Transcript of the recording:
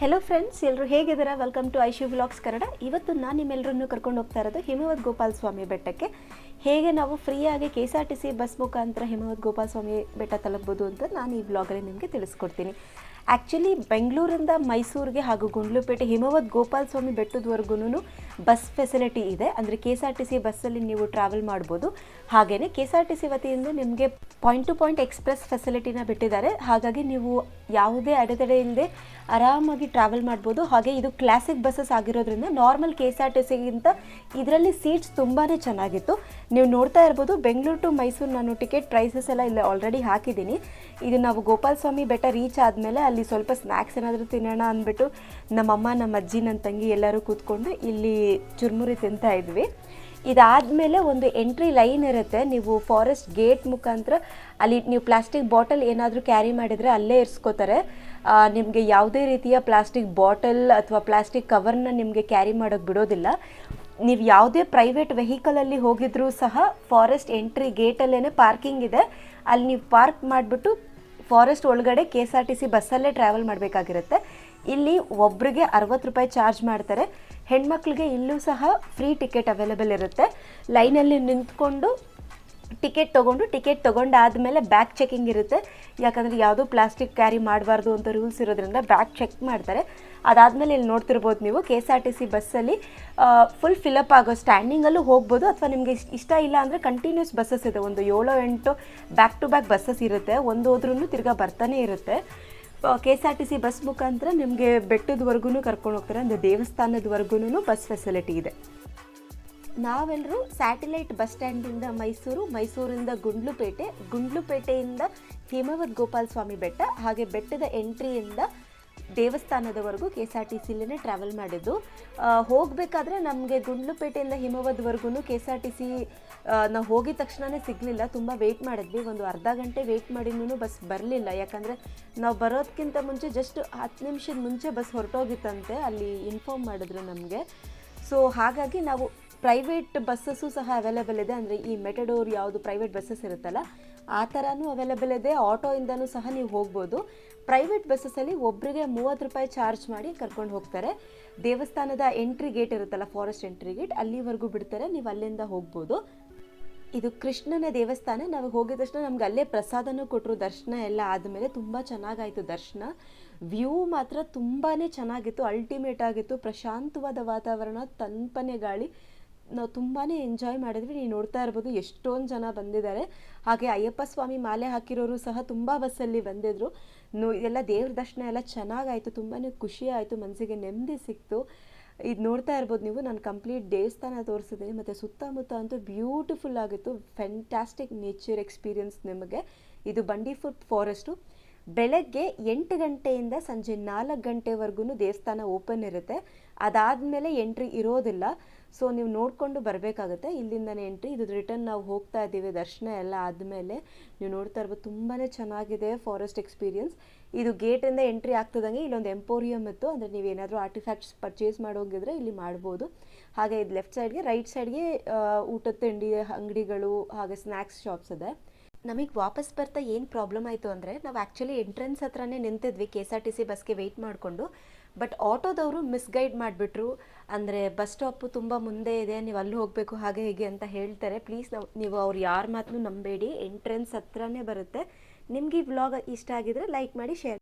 Hello friends ಎಲ್ಲರೂ ಹೇಗಿದ್ದೀರಾ? Welcome to Aishu vlogs Kannada. ಇವತ್ತು ನಾನು ನಿಮ್ಮೆಲ್ಲರನ್ನು ಕರ್ಕೊಂಡು ಹೋಗ್ತಾ ಇರೋದು ಹಿಮವದ್ ಗೋಪಾಲ ಸ್ವಾಮಿ ಬೆಟ್ಟಕ್ಕೆ. ಹೇಗೆ ನಾವು ಫ್ರೀಯಾಗಿ K S R T C bus ಮುಖಾಂತರ ಹಿಮವದ್ ಗೋಪಾಲ ಸ್ವಾಮಿ ಬೆಟ್ಟ ತಲುಪ್ಬೋದು ಅಂತ ನಾನು ಈ ವ್ಲಾಗಲ್ಲಿ ನಿಮಗೆ ತಿಳಿಸ್ಕೊಡ್ತೀನಿ. ಆ್ಯಕ್ಚುಲಿ ಬೆಂಗಳೂರಿಂದ ಮೈಸೂರಿಗೆ ಹಾಗೂ ಗುಂಡ್ಲುಪೇಟೆ ಹಿಮವದ್ ಗೋಪಾಲ ಸ್ವಾಮಿ ಬೆಟ್ಟದವರೆಗೂ ಬಸ್ ಫೆಸಿಲಿಟಿ ಇದೆ. ಅಂದರೆ K S R T C ಬಸ್ಸಲ್ಲಿ ನೀವು ಟ್ರಾವೆಲ್ ಮಾಡ್ಬೋದು. ಹಾಗೆಯೇ K S R T C ವತಿಯಿಂದ ನಿಮಗೆ ಪಾಯಿಂಟ್ ಟು ಪಾಯಿಂಟ್ ಎಕ್ಸ್ಪ್ರೆಸ್ ಫೆಸಿಲಿಟಿನ ಬಿಟ್ಟಿದ್ದಾರೆ. ಹಾಗಾಗಿ ನೀವು ಯಾವುದೇ ಅಡೆತಡೆ ಇಲ್ಲದೆ ಆರಾಮಾಗಿ ಟ್ರಾವೆಲ್ ಮಾಡ್ಬೋದು. ಹಾಗೆ ಇದು ಕ್ಲಾಸಿಕ್ ಬಸ್ಸಸ್ ಆಗಿರೋದ್ರಿಂದ normal K S R T ಸಿಗಿಂತ ಇದರಲ್ಲಿ ಸೀಟ್ಸ್ ತುಂಬಾ ಚೆನ್ನಾಗಿತ್ತು. ನೀವು ನೋಡ್ತಾ ಇರ್ಬೋದು ಬೆಂಗಳೂರು ಟು ಮೈಸೂರು ನಾನು ಟಿಕೆಟ್ ಪ್ರೈಸಸ್ ಎಲ್ಲ ಇಲ್ಲಿ ಆಲ್ರೆಡಿ ಹಾಕಿದ್ದೀನಿ. ಇದು ನಾವು ಗೋಪಾಲ ಸ್ವಾಮಿ ಬೆಟ್ಟ ರೀಚ್ ಆದಮೇಲೆ ಅಲ್ಲಿ ಸ್ವಲ್ಪ ಸ್ನ್ಯಾಕ್ಸ್ ಏನಾದರೂ ತಿನ್ನೋಣ ಅಂದ್ಬಿಟ್ಟು ನಮ್ಮಮ್ಮ ನಮ್ಮ ಅಜ್ಜಿ ನನ್ನ ತಂಗಿ ಎಲ್ಲರೂ ಕೂತ್ಕೊಂಡು ಇಲ್ಲಿ ಚುರುಮುರಿ ತಿಂತಾ ಇದ್ವಿ. ಇದಾದಮೇಲೆ ಒಂದು ಎಂಟ್ರಿ ಲೈನ್ ಇರುತ್ತೆ. ನೀವು ಫಾರೆಸ್ಟ್ ಗೇಟ್ ಮುಖಾಂತರ ಅಲ್ಲಿ ನೀವು ಪ್ಲಾಸ್ಟಿಕ್ ಬಾಟಲ್ ಏನಾದರೂ ಕ್ಯಾರಿ ಮಾಡಿದರೆ ಅಲ್ಲೇ ಇರಿಸ್ಕೋತಾರೆ. ನಿಮಗೆ ಯಾವುದೇ ರೀತಿಯ ಪ್ಲಾಸ್ಟಿಕ್ ಬಾಟಲ್ ಅಥವಾ ಪ್ಲಾಸ್ಟಿಕ್ ಕವರ್ನ ನಿಮಗೆ ಕ್ಯಾರಿ ಮಾಡೋಕ್ಕೆ ಬಿಡೋದಿಲ್ಲ. ನೀವು ಯಾವುದೇ ಪ್ರೈವೇಟ್ ವೆಹಿಕಲಲ್ಲಿ ಹೋಗಿದ್ರೂ ಸಹ ಫಾರೆಸ್ಟ್ ಎಂಟ್ರಿ ಗೇಟಲ್ಲೇ ಪಾರ್ಕಿಂಗ್ ಇದೆ. ಅಲ್ಲಿ ನೀವು ಪಾರ್ಕ್ ಮಾಡಿಬಿಟ್ಟು ಫಾರೆಸ್ಟ್ ಒಳಗಡೆ K S R T C ಬಸ್ಸಲ್ಲೇ travel ಮಾಡಬೇಕಾಗಿರುತ್ತೆ. ಇಲ್ಲಿ ಒಬ್ರಿಗೆ ಅರವತ್ತು ರೂಪಾಯಿ ಚಾರ್ಜ್ ಮಾಡ್ತಾರೆ. ಹೆಣ್ಮಕ್ಳಿಗೆ ಇಲ್ಲೂ ಸಹ ಫ್ರೀ ಟಿಕೆಟ್ ಅವೈಲೇಬಲ್ ಇರುತ್ತೆ. ಲೈನಲ್ಲಿ ನಿಂತ್ಕೊಂಡು ಟಿಕೆಟ್ ತೊಗೊಂಡು, ಟಿಕೆಟ್ ತೊಗೊಂಡಾದಮೇಲೆ ಬ್ಯಾಗ್ ಚೆಕಿಂಗ್ ಇರುತ್ತೆ. ಯಾಕಂದರೆ ಯಾವುದೂ ಪ್ಲಾಸ್ಟಿಕ್ ಕ್ಯಾರಿ ಮಾಡಬಾರ್ದು ಅಂತ ರೂಲ್ಸ್ ಇರೋದ್ರಿಂದ ಬ್ಯಾಗ್ ಚೆಕ್ ಮಾಡ್ತಾರೆ. ಅದಾದಮೇಲೆ ಇಲ್ಲಿ ನೋಡ್ತಿರ್ಬೋದು ನೀವು K S R T C ಬಸ್ಸಲ್ಲಿ ಫುಲ್ ಫಿಲಪ್ ಆಗೋ ಸ್ಟ್ಯಾಂಡಿಂಗಲ್ಲೂ ಹೋಗ್ಬೋದು. ಅಥವಾ ನಿಮಗೆ ಇಷ್ಟ- ಇಷ್ಟ ಇಲ್ಲ ಅಂದರೆ ಕಂಟಿನ್ಯೂಸ್ ಬಸ್ಸಸ್ ಇದೆ. ಒಂದು ಏಳು ಎಂಟು ಬ್ಯಾಕ್ ಟು ಬ್ಯಾಕ್ ಬಸ್ಸಸ್ ಇರುತ್ತೆ. ಒಂದು ಹೋದ್ರೂ ತಿರ್ಗಾ ಬರ್ತಾನೆ ಇರುತ್ತೆ. K S R T C bus ಮುಖಾಂತರ ನಿಮಗೆ ಬೆಟ್ಟದವರೆಗೂ ಕರ್ಕೊಂಡು ಹೋಗ್ತಾರೆ. ಅಂದರೆ ದೇವಸ್ಥಾನದವರೆಗೂ ಬಸ್ ಫೆಸಿಲಿಟಿ ಇದೆ. ನಾವೆಲ್ಲರೂ ಸ್ಯಾಟಲೈಟ್ ಬಸ್ ಸ್ಟ್ಯಾಂಡಿಂದ ಮೈಸೂರು, ಮೈಸೂರಿಂದ ಗುಂಡ್ಲುಪೇಟೆ, ಗುಂಡ್ಲುಪೇಟೆಯಿಂದ ಹಿಮವದ್ ಗೋಪಾಲ ಸ್ವಾಮಿ ಬೆಟ್ಟ, ಹಾಗೆ ಬೆಟ್ಟದ ಎಂಟ್ರಿಯಿಂದ ದೇವಸ್ಥಾನದವರೆಗೂ ಕೆ ಎಸ್ ಆರ್ ಟಿ ಸಿಲೇ ಟ್ರಾವೆಲ್ ಮಾಡಿದ್ದು. ಹೋಗಬೇಕಾದ್ರೆ ನಮಗೆ ಗುಂಡ್ಲುಪೇಟೆಯಿಂದ ಹಿಮವದ್ವರೆಗೂ K S R T C ನಾವು ಹೋಗಿದ ತಕ್ಷಣವೇ ಸಿಗಲಿಲ್ಲ. ತುಂಬ ವೆಯ್ಟ್ ಮಾಡಿದ್ವಿ. ಒಂದು ಅರ್ಧ ಗಂಟೆ ವೆಯ್ಟ್ ಮಾಡಿನೂ ಬಸ್ ಬರಲಿಲ್ಲ. ಯಾಕಂದರೆ ನಾವು ಬರೋದಕ್ಕಿಂತ ಮುಂಚೆ ಜಸ್ಟ್ ಹತ್ತು ನಿಮಿಷದ ಮುಂಚೆ ಬಸ್ ಹೊರಟೋಗಿತ್ತಂತೆ. ಅಲ್ಲಿ ಇನ್ಫಾರ್ಮ್ ಮಾಡಿದ್ರು ನಮಗೆ. ಸೊ ಹಾಗಾಗಿ ನಾವು ಪ್ರೈವೇಟ್ ಬಸ್ಸಸ್ಸು ಸಹ ಅವೈಲೇಬಲ್ ಇದೆ. ಅಂದರೆ ಈ ಮೆಟಡೋರ್ ಯಾವುದು ಪ್ರೈವೇಟ್ ಬಸ್ಸಸ್ ಇರುತ್ತಲ್ಲ, ಆ ಥರನೂ ಅವೈಲೇಬಲ್ ಇದೆ. ಆಟೋಯಿಂದನೂ ಸಹ ನೀವು ಹೋಗ್ಬೋದು. ಪ್ರೈವೇಟ್ ಬಸ್ಸಸ್ಸಲ್ಲಿ ಒಬ್ಬರಿಗೆ ಮೂವತ್ತು ರೂಪಾಯಿ ಚಾರ್ಜ್ ಮಾಡಿ ಕರ್ಕೊಂಡು ಹೋಗ್ತಾರೆ. ದೇವಸ್ಥಾನದ ಎಂಟ್ರಿ ಗೇಟ್ ಇರುತ್ತಲ್ಲ ಫಾರೆಸ್ಟ್ ಎಂಟ್ರಿ ಗೇಟ್ ಅಲ್ಲಿವರೆಗೂ ಬಿಡ್ತಾರೆ. ನೀವು ಅಲ್ಲಿಂದ ಹೋಗ್ಬೋದು. ಇದು ಕೃಷ್ಣನ ದೇವಸ್ಥಾನ. ನಾವು ಹೋಗಿದ ತಕ್ಷಣ ನಮ್ಗೆ ಅಲ್ಲೇ ಪ್ರಸಾದನೂ ಕೊಟ್ಟರು ದರ್ಶನ ಎಲ್ಲ ಆದಮೇಲೆ ತುಂಬ ಚೆನ್ನಾಗಾಯಿತು ದರ್ಶನ. ವ್ಯೂ ಮಾತ್ರ ತುಂಬಾ ಚೆನ್ನಾಗಿತ್ತು ಅಲ್ಟಿಮೇಟ್ ಆಗಿತ್ತು. ಪ್ರಶಾಂತವಾದ ವಾತಾವರಣ ತಂಪನೆ ಗಾಳಿ. ನಾವು ತುಂಬಾ ಎಂಜಾಯ್ ಮಾಡಿದ್ವಿ. ನೀವು ನೋಡ್ತಾ ಇರ್ಬೋದು ಎಷ್ಟೊಂದು ಜನ ಬಂದಿದ್ದಾರೆ. ಹಾಗೆ ಅಯ್ಯಪ್ಪ ಸ್ವಾಮಿ ಮಾಲೆ ಹಾಕಿರೋರು ಸಹ ತುಂಬ ಬಸ್ಸಲ್ಲಿ ಬಂದಿದ್ರು. ನೋ ಎಲ್ಲ ದೇವ್ರ ದರ್ಶನ ಎಲ್ಲ ಚೆನ್ನಾಗಾಯಿತು. ತುಂಬಾ ಖುಷಿ ಆಯಿತು. ಮನಸ್ಸಿಗೆ ನೆಮ್ಮದಿ ಸಿಕ್ತು. ಇದು ನೋಡ್ತಾ ಇರ್ಬೋದು ನೀವು. ನಾನು ಕಂಪ್ಲೀಟ್ ದೇವಸ್ಥಾನ ತೋರಿಸಿದ್ದೀನಿ. ಮತ್ತು ಸುತ್ತಮುತ್ತ ಅಂತೂ ಬ್ಯೂಟಿಫುಲ್ ಆಗಿತ್ತು. ಫ್ಯಾಂಟಾಸ್ಟಿಕ್ ನೇಚರ್ ಎಕ್ಸ್ಪೀರಿಯನ್ಸ್ ನಿಮಗೆ. ಇದು ಬಂಡೀಪುರ್ ಫಾರೆಸ್ಟು ಬೆಳಗ್ಗೆ ಎಂಟು ಗಂಟೆಯಿಂದ ಸಂಜೆ ನಾಲ್ಕು ಗಂಟೆವರೆಗೂ ದೇವಸ್ಥಾನ ಓಪನ್ ಇರುತ್ತೆ. ಅದಾದಮೇಲೆ ಎಂಟ್ರಿ ಇರೋದಿಲ್ಲ. ಸೊ ನೀವು ನೋಡಿಕೊಂಡು ಬರಬೇಕಾಗುತ್ತೆ. ಇಲ್ಲಿಂದನೇ ಎಂಟ್ರಿ, ಇದು ರಿಟರ್ನ್ ನಾವು ಹೋಗ್ತಾ ಇದ್ದೀವಿ, ದರ್ಶನ ಎಲ್ಲ ಆದಮೇಲೆ. ನೀವು ನೋಡ್ತಾ ಇರ್ಬೋದು ತುಂಬಾ ಚೆನ್ನಾಗಿದೆ ಫಾರೆಸ್ಟ್ ಎಕ್ಸ್ಪೀರಿಯನ್ಸ್ ಇದು ಗೇಟಿಂದ ಎಂಟ್ರಿ ಆಗ್ತದಂಗೆ ಇಲ್ಲೊಂದು ಎಂಪೋರಿಯಮ್ ಇತ್ತು. ಅಂದರೆ ನೀವು ಏನಾದರೂ ಆರ್ಟಿಫ್ಯಾಕ್ಟ್ಸ್ ಪರ್ಚೇಸ್ ಮಾಡೋಗಿದ್ರೆ ಇಲ್ಲಿ ಮಾಡ್ಬೋದು. ಹಾಗೆ ಇದು ಲೆಫ್ಟ್ ಸೈಡ್ಗೆ ರೈಟ್ ಸೈಡ್ಗೆ ಊಟದ ತಿಂಡಿ, ಅಂಗಡಿಗಳು, ಹಾಗೆ ಸ್ನ್ಯಾಕ್ಸ್ ಶಾಪ್ಸ್ ಇದೆ. ನಮಗೆ ವಾಪಸ್ ಬರ್ತಾ ಏನು ಪ್ರಾಬ್ಲಮ್ ಆಯಿತು ಅಂದರೆ, ನಾವು ಆ್ಯಕ್ಚುಲಿ ಎಂಟ್ರೆನ್ಸ್ ಹತ್ರನೇ ನಿಂತಿದ್ವಿ K S R T C ಬಸ್ಗೆ ವೆಯ್ಟ್ ಮಾಡಿಕೊಂಡು. ಬಟ್ ಆಟೋದವರು ಮಿಸ್ಗೈಡ್ ಮಾಡಿಬಿಟ್ರು. ಅಂದರೆ ಬಸ್ ಸ್ಟಾಪು ತುಂಬ ಮುಂದೆ ಇದೆ, ನೀವು ಅಲ್ಲಿ ಹೋಗಬೇಕು, ಹಾಗೆ ಹೀಗೆ ಅಂತ ಹೇಳ್ತಾರೆ. ಪ್ಲೀಸ್ ನಾವು, ನೀವು ಅವ್ರು ಯಾರ ಮಾತನ್ನು ನಂಬೇಡಿ. ಎಂಟ್ರೆನ್ಸ್ ಹತ್ರನೇ ಬರುತ್ತೆ. ನಿಮಗೆ ಈ ವ್ಲಾಗ್ ಇಷ್ಟ ಆಗಿದ್ರೆ ಲೈಕ್ ಮಾಡಿ ಶೇರ್